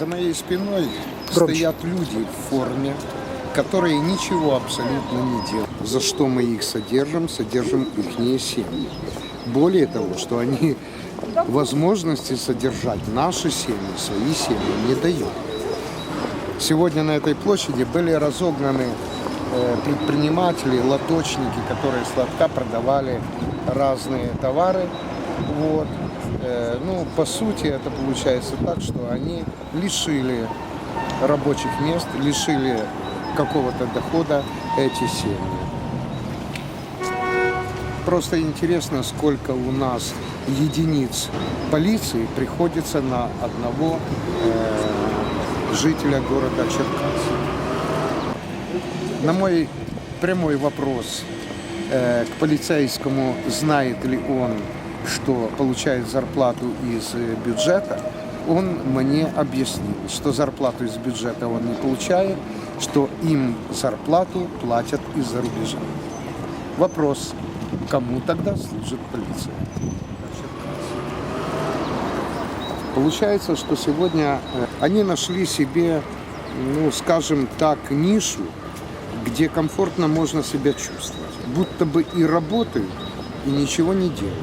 За моей спиной Громче. стоят люди в форме, которые ничего абсолютно не делают. За что мы их содержим? Содержим их семьи. Более того, что они возможности содержать наши семьи, свои семьи не дают. Сегодня на этой площади были разогнаны э, предприниматели, лоточники, которые сладка продавали разные товары. Вот. Э, Ну, по сути, это получается так, что они лишили рабочих мест, лишили какого-то дохода эти семьи. Просто интересно, сколько у нас единиц полиции приходится на одного э, жителя города Черкас. На мой прямой вопрос э, к полицейскому, знает ли он, что получает зарплату из э, бюджета, он мне объяснил, что зарплату из бюджета он не получает, что им зарплату платят из-за рубежа. Вопрос, кому тогда служит полиция? Получается, что сегодня э, они нашли себе, ну, скажем так, нишу, где комфортно можно себя чувствовать. Будто бы и работают, и ничего не делают.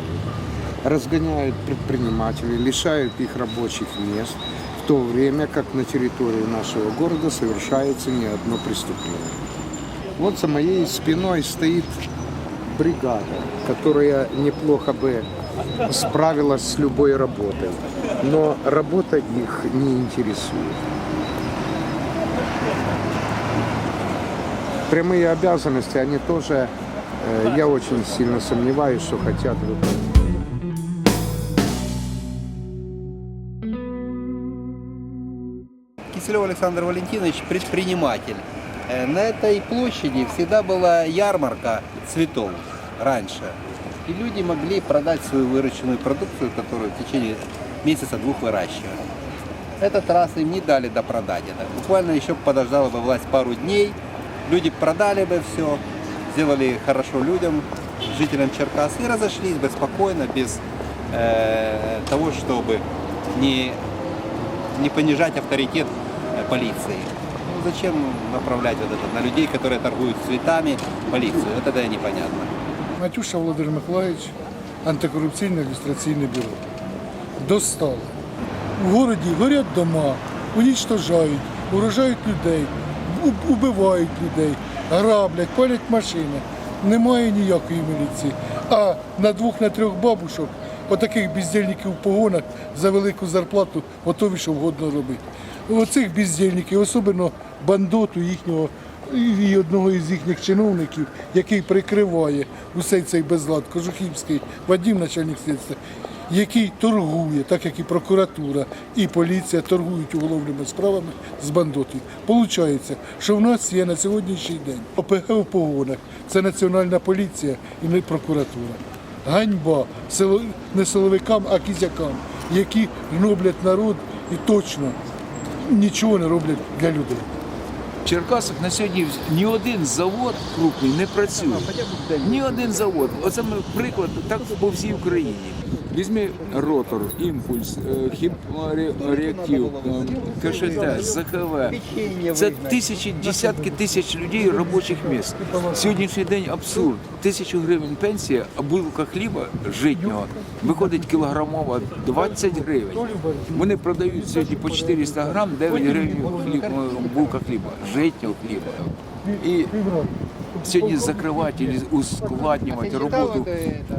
Разгоняют предпринимателей, лишают их рабочих мест, в то время как на территории нашего города совершается не одно преступление. Вот за моей спиной стоит бригада, которая неплохо бы справилась с любой работой, но работа их не интересует. Прямые обязанности, они тоже, э, я очень сильно сомневаюсь, что хотят выполнять. Киселев Александр Валентинович предприниматель. Э, На этой площади всегда была ярмарка цветов раньше. И люди могли продать свою выращенную продукцию, которую в течение месяца-двух выращивали. Этот раз им не дали допродать это. Буквально еще подождала бы власть пару дней, люди продали бы все, сделали хорошо людям, жителям Черкас и разошлись бы спокойно, без э, того, чтобы не, не понижать авторитет полиции. Ну, зачем направлять вот это на людей, которые торгуют цветами, полицию? Вот это непонятно. Матюша Володимир Миколаївич, антикорупційне ілюстраційне бюро. Достало. У городі горять дома, унічтожають, урожають людей, уб- убивають людей, граблять, палять машини. Немає ніякої міліції. А на двох, на трьох бабушок, отаких бездільників в погонах за велику зарплату готові що вгодно робити. Оцих бездільників, особливо бандоту їхнього і одного із їхніх чиновників, який прикриває усей цей безлад, Кожухівський Вадим, начальник слідства, який торгує, так як і прокуратура, і поліція торгують уголовними справами з бандотів. Получається, що в нас є на сьогоднішній день ОПГ у погонах, це національна поліція і не прокуратура. Ганьба не силовикам, а кізякам, які гноблять народ і точно нічого не роблять для людей. В Черкасах на сьогодні ні один завод крупний не працює. Ні один завод. Оце ми приклад так по всій Україні. Візьми ротор, імпульс, е, хіпреактив, е, КШТ, ЗКВ. Це тисячі, десятки тисяч людей робочих місць. Сьогоднішній день абсурд. Тисячу гривень пенсія, а булка хліба житнього виходить кілограмова 20 гривень. Вони продають сьогодні по 400 грам, 9 гривень е, булка хліба, житнього хліба. І сьогодні закривати і ускладнювати роботу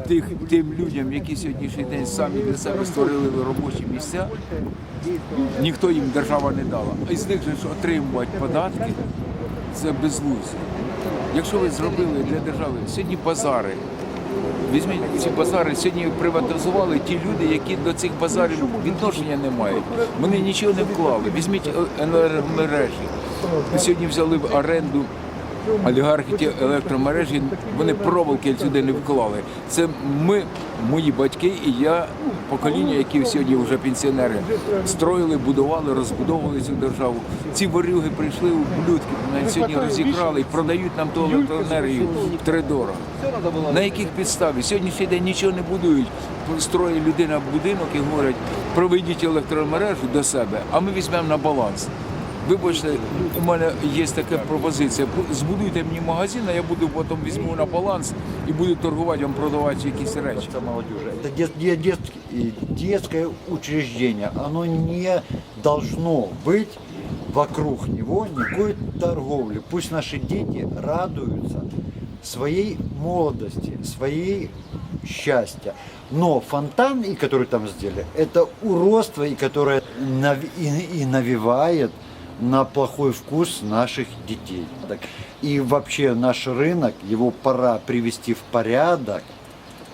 тих, тим людям, які сьогоднішній день самі для себе створили робочі місця, ніхто їм держава не дала. А з них же ж отримувати податки це безглуздя. Якщо ви зробили для держави сьогодні базари, візьміть ці базари, сьогодні приватизували ті люди, які до цих базарів відношення не мають. Вони нічого не вклали. Візьміть енергомережі. Сьогодні взяли в оренду олігархи ті електромережі, вони проволоки сюди не вклали. Це ми, мої батьки і я, покоління, які сьогодні вже пенсіонери, строїли, будували, розбудовували цю державу. Ці ворюги прийшли у блюдки, навіть сьогодні розікрали і продають нам ту електроенергію втридорого. На яких підставі? Сьогоднішній день нічого не будують. Строїть людина будинок і говорять, проведіть електромережу до себе, а ми візьмемо на баланс. Вибачте, у мене є така пропозиція. Бу- Збудуйте мені магазин, а я буду потім візьму на баланс і буду торгувати вам продавати якісь речі. Это молодежи. Это дет- де- детский- детское учреждение. Оно не должно быть вокруг него никакой торговли. Пусть наши дети радуются своей молодости, своей счастья. Но фонтан, и который там сделали, это уродство, и которое нав- и, и навевает на плохой вкус наших детей. Так. И вообще наш рынок, его пора привести в порядок,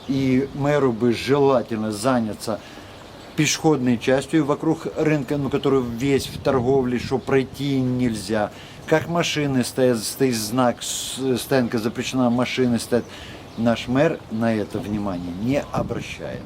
и мэру бы желательно заняться пешеходной частью вокруг рынка, ну, который весь в торговле, что пройти нельзя. Как машины стоят, стоит знак, с- стоянка запрещена, машины стоят. Наш мэр на это внимание не обращает.